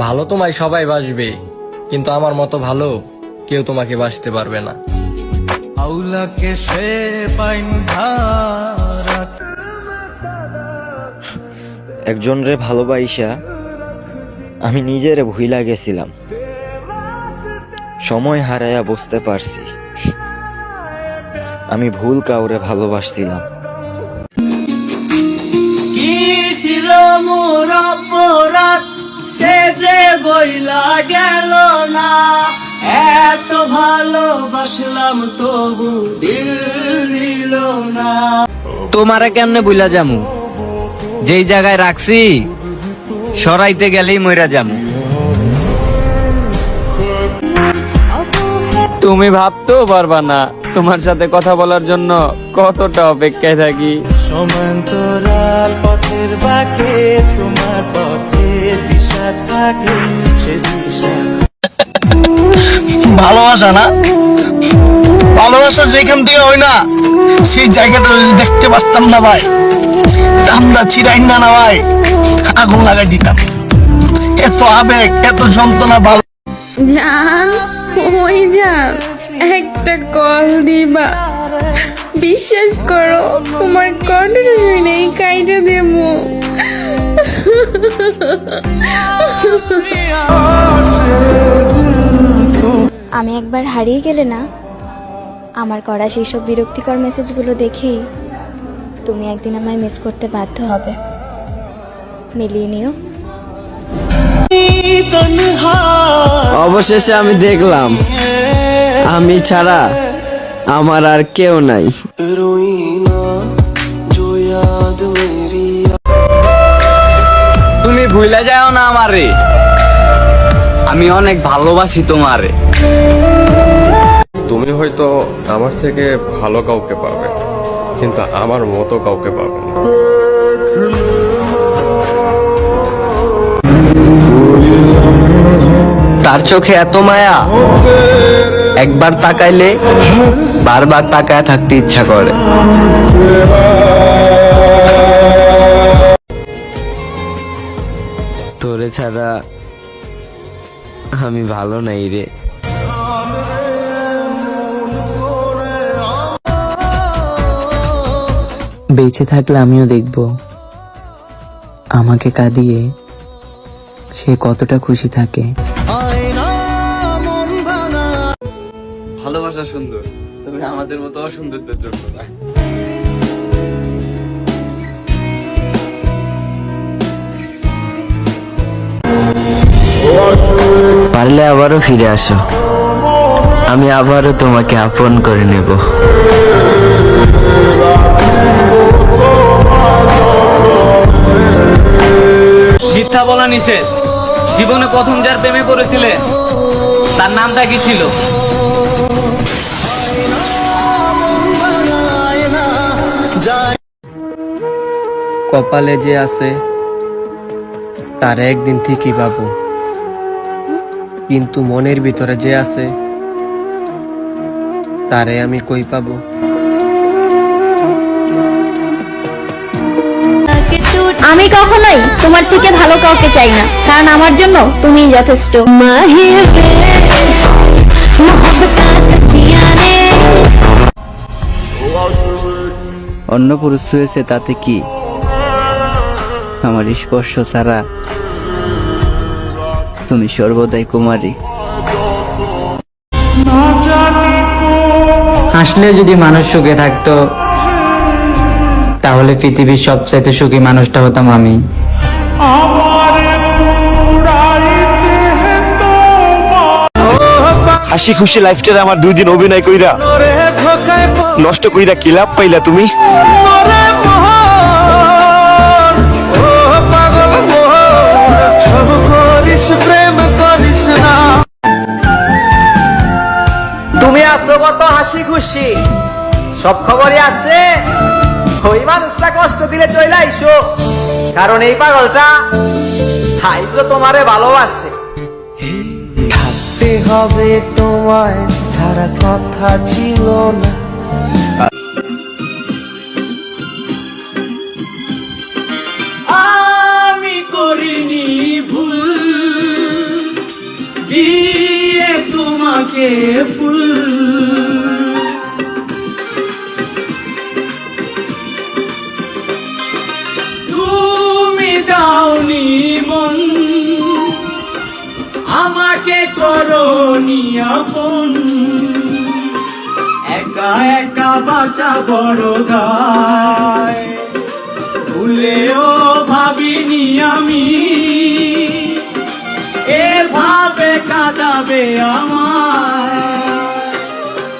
ভালো তোমায় সবাই বাসবে কিন্তু আমার মতো ভালো কেউ তোমাকে বাসতে পারবে না। আউলাকে সে একজন রে ভালোবাইসা আমি নিজেরে ভুইলা গেছিলাম। সময় হারাইয়া বুঝতে পারছি। আমি ভুল কাউরে ভালোবাসছিলাম। যে বইলা গেল না। এত ভালোবাসলাম তবু দিল দিল না। তোমারে কেমনে বুইলা যামু? যেই জায়গায় রাখছি সরাইতে গেলেই মইরা যামু। তুমি ভাবতেও পারবা না তোমার সাথে কথা বলার জন্য কতটা অপেক্ষায় থাকি। সমান্তরাল পথের বাঁকে তোমার দিশা ভালোবাসা না? ভালোবাসা যেখান থেকে হয় না, সেই জায়গাটা দেখতে পারতাম না ভাই চামড়া চিরাই না না ভাই, আগুন লাগাই দিতাম। এত আবেগ, এত যন্ত্রণা, ভালো একটা কল দিবা। বিশ্বাস করো, তোমার কণ্ঠ নেই, কাইটা দেবো। আমি একবার হারিয়ে গেলে না আমার করা সেই সব বিরক্তিকর মেসেজগুলো দেখেই তুমি একদিন আমায় মিস করতে বাধ্য হবে। মিলিয়ে নিও। অবশেষে আমি দেখলাম আমি ছাড়া আমার আর কেউ নাই। তুমি ভুলে যাও না আমারে। আমি অনেক ভালোবাসি তোমারে। তুমি হয়তো আমার থেকে ভালো কাউকে পাবে কিন্তু আমার মতো কাউকে পাবে না। তার চোখে এত মায়া একবার তাকাইলে বারবার তাকায় থাকতে ইচ্ছা করে। তোরে ছাড়া আমি ভালো নাই রে। বেঁচে থাকলে আমিও দেখব। আমাকে কাঁদিয়ে সে কতটা খুশি থাকে। ভালোবাসা সুন্দর তবে আমাদের মতো অসুন্দরদের জন্য না। পারলে আবারও ফিরে আসো। আমি আবারও তোমাকে আপন করে নেব। মিথ্যা বলা নিষেধ। জীবনে প্রথম যার প্রেমে পড়েছিলে তার নামটা কি ছিল? কপালে যে আছে তার একদিন ঠিকই পাবো। কিন্তু মনের ভিতরে যে আছে তারে আমি কই পাবো? আমি কখনোই তোমার থেকে ভালো কাউকে চাই না কারণ আমার জন্য তুমিই যথেষ্ট। অন্য পুরুষ হয়েছে তাতে কি? আমার স্পর্শ ছাড়া তুমি সর্বদাই কুমারী। হাসলে যদি মানুষ সুখে থাকতো তাহলে পৃথিবীর সবচাইতে সুখী মানুষটা হতাম আমি। হাসি খুশি লাইফটারে আমার দুই দিন অভিনয় কইরা নষ্ট কইরা কি লাভ পাইলা তুমি? আছো কত হাসি খুশি। সব খবরে আসে ওই মানুষটা কষ্ট দিলে চলে আইসো। কারণ এই পাগলটা হাইজো তোমারে ভালোবাসে। থাকতে হবে তোমায় ছাড়া কথা ছিল না। আমি করিনি ভুল। দিয়ে তোমাকে ফুল আমাকে করো আপন একা একা বাঁচা বড় গায় ভুলেও ভাবিনি আমি। এভাবে কাঁদাবে আমার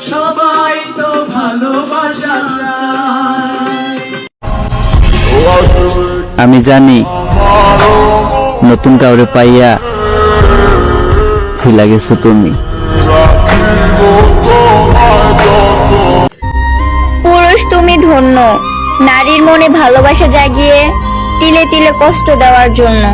সবাই তো ভালোবাসা আমি জানি নতুন কাউরে পাইয়া ভুলা গেছো তুমি? পুরুষ তুমি ধন্য। নারীর মনে ভালোবাসা জাগিয়ে তিলে তিলে কষ্ট দেওয়ার জন্য।